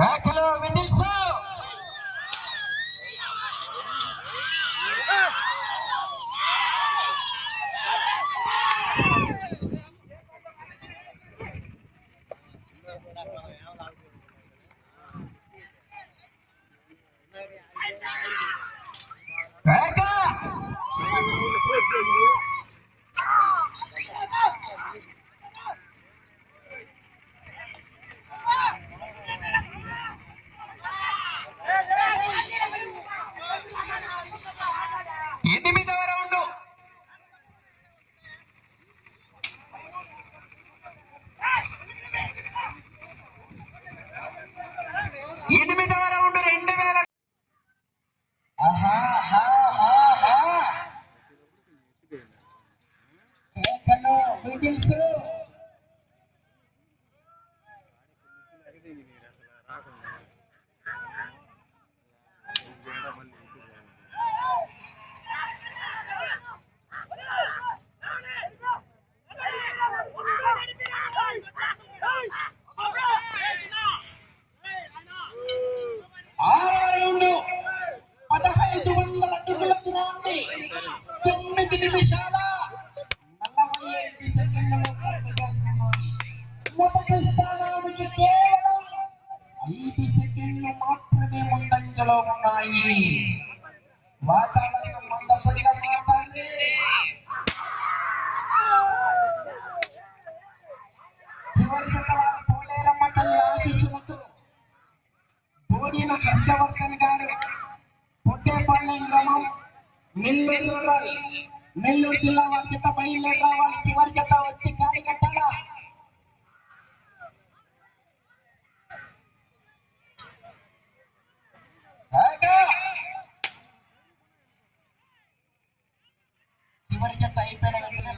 રાખેલો વિધિ ఎనిమిదవ రౌండ్ రెండు వేల రాకుండా వందల అడుగుల తొమ్మిది నిమిషాల నలభై ఐదు సెకండ్లలో మొదటి స్థానానికి కేవలం ఐదు సెకండ్లు మాత్రమే ముందంజలో ఉన్నాయి. వాతావరణం మందపడిగా మాట్లాడి చివరి పోలేరమ్మ తల్లి ఆశీస్సులతో బోడిన హర్షవర్ధన్ గారు పొట్టేపల్లి గ్రామం నెల్లూరు రూరల్ నెల్లూరు జిల్లా వారి చేత బయలుదేరి రావాలి చివరి చేత వచ్చి గాడి కట్టాలా ఆగా! చివరి జత అయిపోయిన వెంటనే